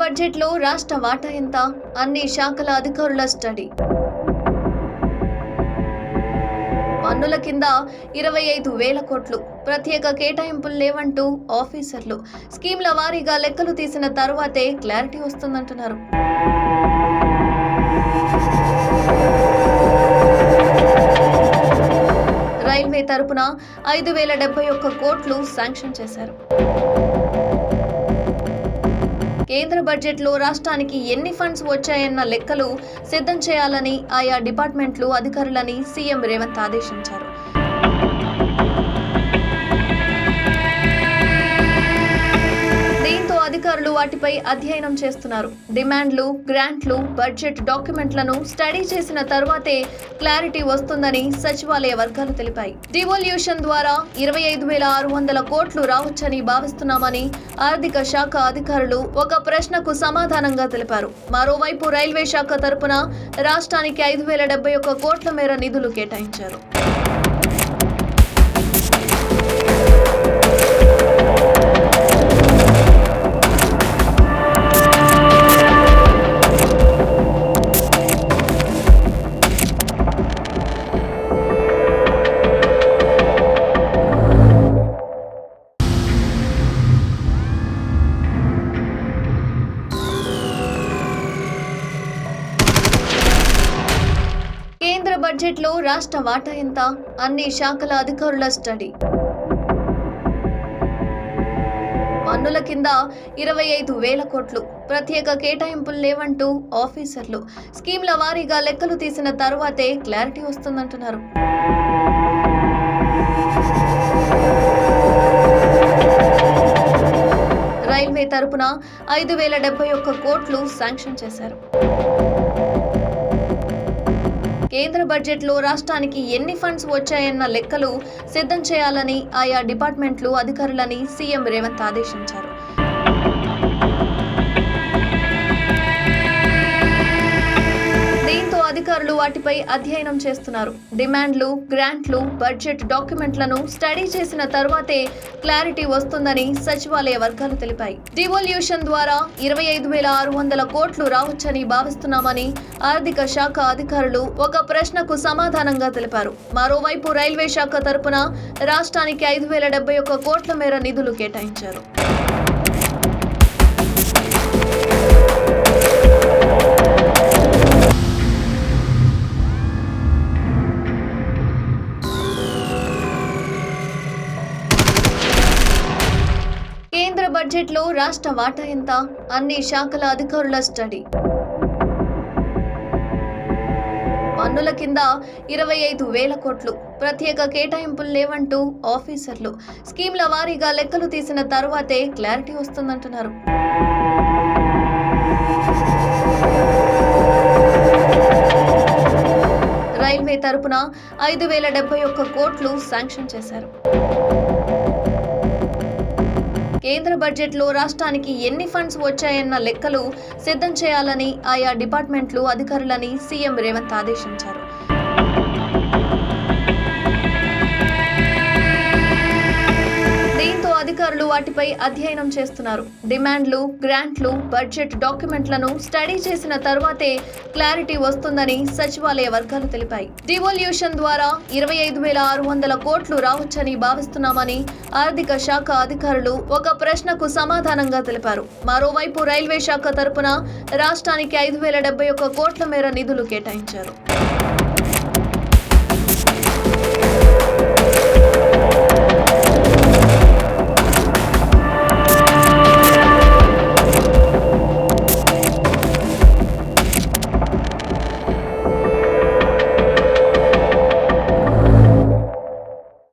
బడ్జెట్లో రాష్ట్ర వాటా ఎంత? అన్ని శాఖల అధికారుల స్టడీ. పన్నుల కింద ఇరవై ఐదు వేల కోట్లు. ప్రత్యేక కేటాయింపులు లేవంటూ ఆఫీసర్లు. స్కీమ్ల వారీగా లెక్కలు తీసిన తర్వాతే క్లారిటీ వస్తుందంటున్నారు. రైల్వే తరపున ఐదు వేల డెబ్బై ఒక్క కోట్లు శాంక్షన్ చేశారు. కేంద్ర బడ్జెట్లో రాష్ట్రానికి ఎన్ని ఫండ్స్ వచ్చాయన్న లెక్కలు సిద్ధం చేయాలని ఆయా డిపార్ట్మెంట్లు అధికారులని సీఎం రేవంత్ ఆదేశించారు. నిపుణులు వాటిపై అధ్యయనం చేస్తున్నారు. డిమాండ్లు గ్రాంట్లు బడ్జెట్ డాక్యుమెంట్లను స్టడీ చేసిన తర్వాతే క్లారిటీ వస్తుందని సచివాలయ వర్గాలు తెలిపాయి. డివల్యూషన్ ద్వారా ఇరవై ఐదు వేల ఆరు వందల కోట్లు రావచ్చని భావిస్తున్నామని ఆర్థిక శాఖ అధికారులు ఒక ప్రశ్నకు సమాధానంగా తెలిపారు. మరోవైపు రైల్వే శాఖ తరపున రాష్ట్రానికి ఐదు వేల డెబ్బై ఒక్క కోట్ల మేర నిధులు కేటాయించారు. బడ్జెట్లో రాష్ట్ర వాటా ఎంత? అన్ని శాఖల అధికారుల స్టడీ. పన్నుల కింద ఇరవై ఐదు వేల కోట్లు. ప్రత్యేక కేటాయింపులు లేవంటూ ఆఫీసర్లు. స్కీమ్ల వారీగా లెక్కలు తీసిన తర్వాతే క్లారిటీ వస్తుందంటున్నారు. రైల్వే తరపున ఐదు వేల డెబ్బై ఒక్క కోట్లు శాంక్షన్ చేశారు. కేంద్ర బడ్జెట్లో రాష్ట్రానికి ఎన్ని ఫండ్స్ వచ్చాయన్న లెక్కలు సిద్ధం చేయాలని ఆయా డిపార్ట్మెంట్లు అధికారులని సీఎం రేవంత్ ఆదేశించారు. వాటిపై అధ్యయనం చేస్తున్నారు. డిమాండ్లు గ్రాంట్లు బడ్జెట్ డాక్యుమెంట్లను స్టడీ చేసిన తర్వాతే క్లారిటీ వస్తుందని సచివాలయ వర్గాలు తెలిపాయి. డివల్యూషన్ ద్వారా ఇరవై ఐదు వేల ఆరు వందల కోట్లు రావచ్చని భావిస్తున్నామని ఆర్థిక శాఖ అధికారులు ఒక ప్రశ్నకు సమాధానంగా తెలిపారు. మరోవైపు రైల్వే శాఖ తరపున రాష్ట్రానికి ఐదు వేల డెబ్బై ఒక్క కోట్ల మేర నిధులు కేటాయించారు. బడ్జెట్లో రాష్ట్ర వాటా ఎంత? అన్ని శాఖల అధికారుల స్టడీ. పన్నుల కింద ఇరవై ఐదు వేల కోట్లు. ప్రత్యేక కేటాయింపులు లేవంటూ ఆఫీసర్లు. స్కీమ్ల వారీగా లెక్కలు తీసిన తర్వాతే క్లారిటీ వస్తుందంటున్నారు. రైల్వే తరపున ఐదు వేల డెబ్బై ఒక్క కోట్లు శాంక్షన్ చేశారు. కేంద్ర బడ్జెట్లో రాష్ట్రానికి ఎన్ని ఫండ్స్ వచ్చాయన్న లెక్కలు సిద్ధం చేయాలని ఆయా డిపార్ట్మెంట్లు అధికారులని సీఎం రేవంత్ ఆదేశించారు. అధికారులు వాటిపై అధ్యయనం చేస్తున్నారు. డిమాండ్లు గ్రాంట్లు బడ్జెట్ డాక్యుమెంట్లను స్టడీ చేసిన తర్వాతే క్లారిటీ వస్తుందని సచివాలయ వర్గాలు తెలిపాయి. డివల్యూషన్ ద్వారా ఇరవై ఐదు వేల ఆరు వందల కోట్లు రావచ్చని భావిస్తున్నామని ఆర్థిక శాఖ అధికారులు ఒక ప్రశ్నకు సమాధానంగా తెలిపారు. మరోవైపు రైల్వే శాఖ తరపున రాష్ట్రానికి ఐదు వేల డెబ్బై ఒక్క కోట్ల మేర నిధులు కేటాయించారు.